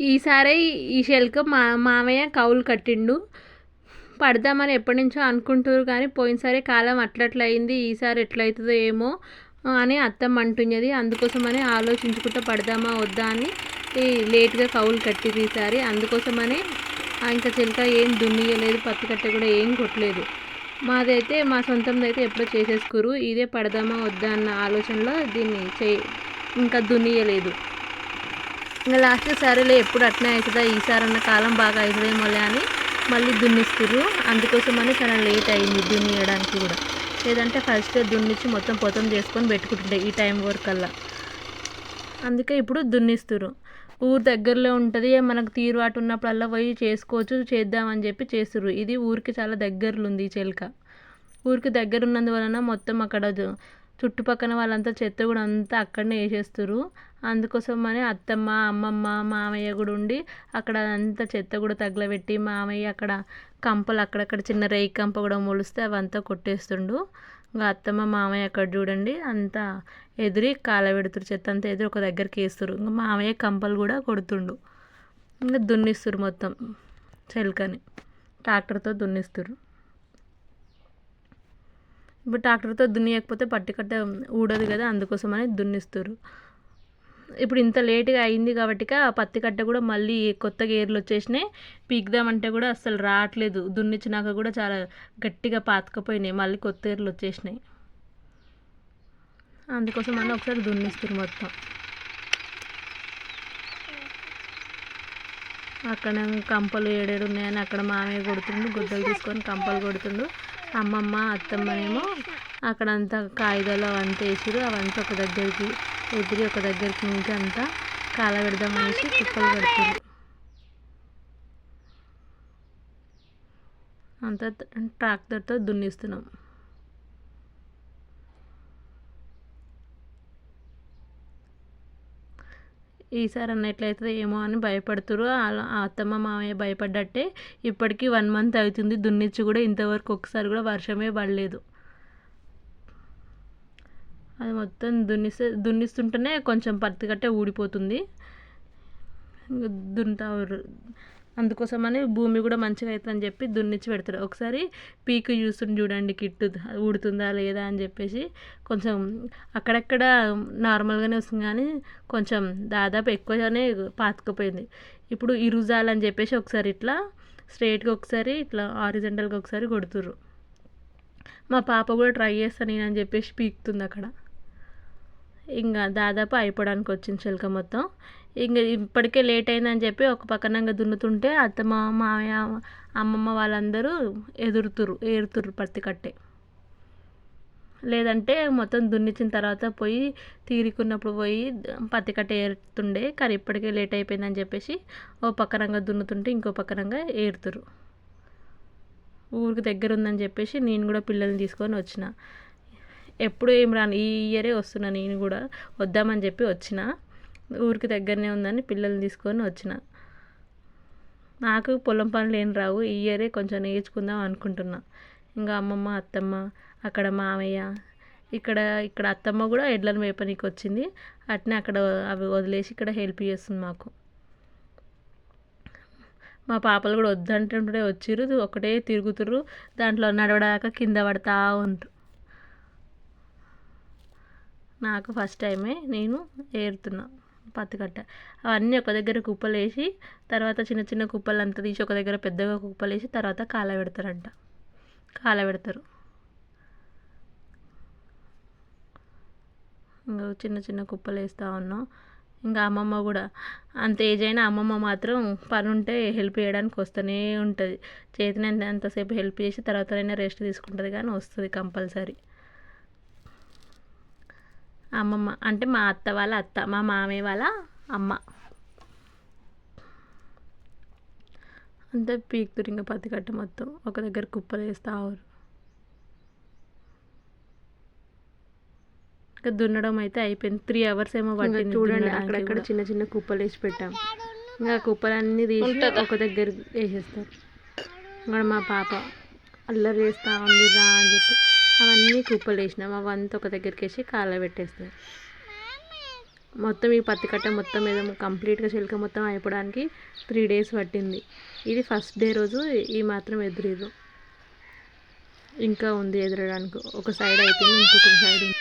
ఈసారి ఈ శెల్క మా మామయ్య కౌలు కట్టిండు. పడదామని ఎప్పటి నుంచో అనుకుంటారు కానీ పోయినసారి కాలం అట్లట్లయింది ఈసారి ఎట్లయితుందో ఏమో అని అత్తమ్మ అంటున్నది అందుకోసమని ఆలోచించుకుంటూ పడదామా వద్దా అని లేట్గా కౌలు కట్టింది ఈసారి. అందుకోసమని ఇంకా చిలక ఏం దున్నియలేదు పత్తి కట్ట కూడా ఏం కొట్టలేదు. మాదైతే మా సొంతంది అయితే ఎప్పుడో చేసేసుకురు ఇదే పడదామా వద్దా అన్న ఆలోచనలో దీన్ని చే ఇంకా దున్నియలేదు ఇంకా లాస్ట్ సరేలే ఎప్పుడు అట్నే అవుతుందా? ఈసారి అన్న కాలం బాగా అవుతుందేమోలే అని మళ్ళీ దున్నిస్తురు అందుకోసమని చాలా లేట్ అయింది దున్నియడానికి కూడా. లేదంటే ఫస్ట్ దున్నిచ్చి మొత్తం పొతం చేసుకొని పెట్టుకుంటుండే ఈ టైం వరకల్లా అందుకే ఇప్పుడు దున్నిస్తురు ఊరు దగ్గరలో ఉంటుంది. మనకు తీరుబాటు ఉన్నప్పుడల్లా పోయి చేసుకోవచ్చు చేద్దామని చెప్పి చేస్తురు ఇది ఊరికి చాలా దగ్గరలో ఉంది ఈ చెలక. ఊరికి దగ్గర ఉన్నందువలన మొత్తం అక్కడ చుట్టుపక్కన వాళ్ళంతా చెత్త కూడా అంతా అక్కడనే వేసేస్తారు అందుకోసమని అత్తమ్మ అమ్మమ్మ మామయ్య కూడా ఉండి అక్కడ అంతా చెత్త కూడా తగలబెట్టి మామయ్య అక్కడ కంపలు అక్కడక్కడ చిన్న రేయి కంప కూడా మొలిస్తే అవంతా కొట్టేస్తుండు. ఇంకా అత్తమ్మ మామయ్య అక్కడ చూడండి అంతా ఎదిరి కాలబెడుతురు చెత్త అంతా ఎదురు ఒక దగ్గరికి వేస్తారు ఇంకా మామయ్య కంపలు కూడా కొడుతుండు. ఇంకా దున్నిస్తారు మొత్తం చెలకని. ట్రాక్టర్తో దున్నిస్తారు ఇప్పుడు ట్రాక్టర్తో దున్నియకపోతే పట్టి కట్ట ఊడదు కదా అందుకోసమని దున్నిస్తారు ఇప్పుడు ఇంత లేటుగా అయింది కాబట్టి పత్తి కట్ట కూడా మళ్ళీ కొత్త గేర్లు వచ్చేసినాయి. పీకుదామంటే కూడా అస్సలు రావట్లేదు. దున్నిచ్చినాక కూడా చాలా గట్టిగా పాతకపోయినాయి. మళ్ళీ కొత్త గేర్లు వచ్చేసినాయి. అందుకోసం అని ఒకసారి దున్నిస్తారు మొత్తం. అక్కడ కంపలు ఏడేడు ఉన్నాయని అక్కడ మామయ్య కొడుతుండు గుద్దలు తీసుకొని కంపలు కొడుతుండు. అమ్మమ్మ అత్తమ్మనేమో అక్కడంతా కాగితాలు అవంతా వేసిరు అవంతా ఒక దగ్గరికి ఎదిరి ఒక దగ్గరికి నుంచి అంతా కాలబెడదామనేసి కుప్పలు కడుతుంది అంతా ట్రాక్టర్తో దున్నిస్తున్నాం. ఈసారి అన్నట్లయితే ఏమో అని భయపడుతురు. అత్తమ్మ మామయ్య భయపడ్డట్టే ఇప్పటికీ వన్ మంత్ అవుతుంది. దున్నిచ్చి కూడా ఇంతవరకు ఒకసారి కూడా వర్షమే పడలేదు. అది మొత్తం దున్నిస్తే దున్నిస్తుంటేనే కొంచెం పత్తి గట్టే ఊడిపోతుంది. దున్నుతా అందుకోసమని భూమి కూడా మంచిగా అవుతుందని చెప్పి దున్నిచ్చి పెడతారు. ఒకసారి పీక్ చూస్తుంది చూడండి కిట్టు ఊడుతుందా లేదా అని చెప్పేసి కొంచెం అక్కడక్కడ నార్మల్గానే వస్తుంది కానీ కొంచెం దాదాపు ఎక్కువగానే పాతుకుపోయింది. ఇప్పుడు ఇరుజాలని చెప్పేసి ఒకసారి ఇట్లా స్ట్రైట్గా ఒకసారి ఇట్లా ఆరిజెంటల్గా ఒకసారి కొడుతుర్రు. మా పాప కూడా ట్రై చేస్తాను నేను అని చెప్పేసి పీకుతుంది అక్కడ. ఇంకా దాదాపు అయిపోవడానికి వచ్చింది చిలక మొత్తం. ఇంక ఇప్పటికే లేట్ అయిందని చెప్పి ఒక పక్కన దున్నుతుంటే అత్తమ్మ మామయ్య అమ్మమ్మ వాళ్ళందరూ ఎదురుతురు ఏరుతురు పత్తి కట్టే. లేదంటే మొత్తం దున్నిచ్చిన తర్వాత పోయి తీరికున్నప్పుడు పోయి పత్తి కట్ట ఏరుతుండే కానీ ఇప్పటికే లేట్ అయిపోయిందని చెప్పేసి ఓ పక్కనంగా దున్నుతుంటే ఇంకో పక్కనంగా ఏరుతురు. ఊరికి దగ్గర ఉందని చెప్పేసి నేను కూడా పిల్లల్ని తీసుకొని వచ్చిన. ఎప్పుడు ఏం రాను ఈ ఇయరే వస్తున్నా నేను కూడా వద్దామని చెప్పి వచ్చిన. ఊరికి దగ్గరనే ఉందని పిల్లల్ని తీసుకొని వచ్చిన. నాకు పొలం పనులు ఏం రావు ఈ ఇయరే కొంచెం నేర్చుకుందాం అనుకుంటున్నా. ఇంకా అమ్మమ్మ అత్తమ్మ అక్కడ మామయ్య ఇక్కడ ఇక్కడ అత్తమ్మ కూడా ఎడ్లను మేపనికి వచ్చింది. అట్నే అక్కడ అవి వదిలేసి ఇక్కడ హెల్ప్ చేస్తుంది మాకు. మా పాపలు కూడా వద్దంటుంటే వచ్చిర్రు ఒకటే తిరుగుతుర్రు దాంట్లో నడవడాక కింద పడతా ఉంటారు నాకు ఫస్ట్ టైమే నేను ఏరుతున్నా. పత్తి కట్ట అవన్నీ ఒక దగ్గర కుప్పలు వేసి తర్వాత చిన్న చిన్న కుప్పలు అంతా తీసి ఒక దగ్గర పెద్దగా కుప్పలు వేసి తర్వాత కాల పెడతారంట. కాల పెడతారు. ఇంకా చిన్న చిన్న కుప్పలు వేస్తూ ఉన్నాం. ఇంకా అమ్మమ్మ కూడా అంత ఏజ్ అయినా అమ్మమ్మ మాత్రం పని ఉంటే హెల్ప్ చేయడానికి వస్తూనే ఉంటుంది. చేతిని ఎంతసేపు హెల్ప్ చేసి తర్వాత రెస్ట్ తీసుకుంటుంది కానీ వస్తుంది కంపల్సరీ. అమ్మమ్మ. అంటే మా అత్త వాళ్ళ అత్త మా మామయ్య వాళ్ళ అమ్మ. అంతా పీకుతురు ఇంకా పత్తి కట్ట మొత్తం. ఒక దగ్గర కుప్పలు వేస్తా ఇంకా దున్నడం అయితే అయిపోయింది. త్రీ అవర్స్ ఏమో పట్టింది చూడండి అక్కడక్కడ చిన్న చిన్న కుప్పలు వేసి పెట్టాం. ఇంకా కుప్పలన్నీ తీసి ఒక దగ్గర వేసేస్తారు. ఇంకా మా పాప అల్లరి చేస్తా ఉంది రా అని చెప్పి. అవన్నీ కుప్పలు వేసినాం. అవంతా ఒక దగ్గరికి వేసి కాళ్ళ పెట్టేస్తాం మొత్తం ఈ పత్తి కట్ట మొత్తం ఏదో కంప్లీట్గా చిలుక మొత్తం అయిపోవడానికి త్రీ డేస్ పట్టింది. ఇది ఫస్ట్ డే రోజు ఈ మాత్రం ఎదురీదు. ఇంకా ఉంది ఎదురడానికి. ఒక సైడ్ అయిపోయింది ఇంకొక సైడ్ ఉంది.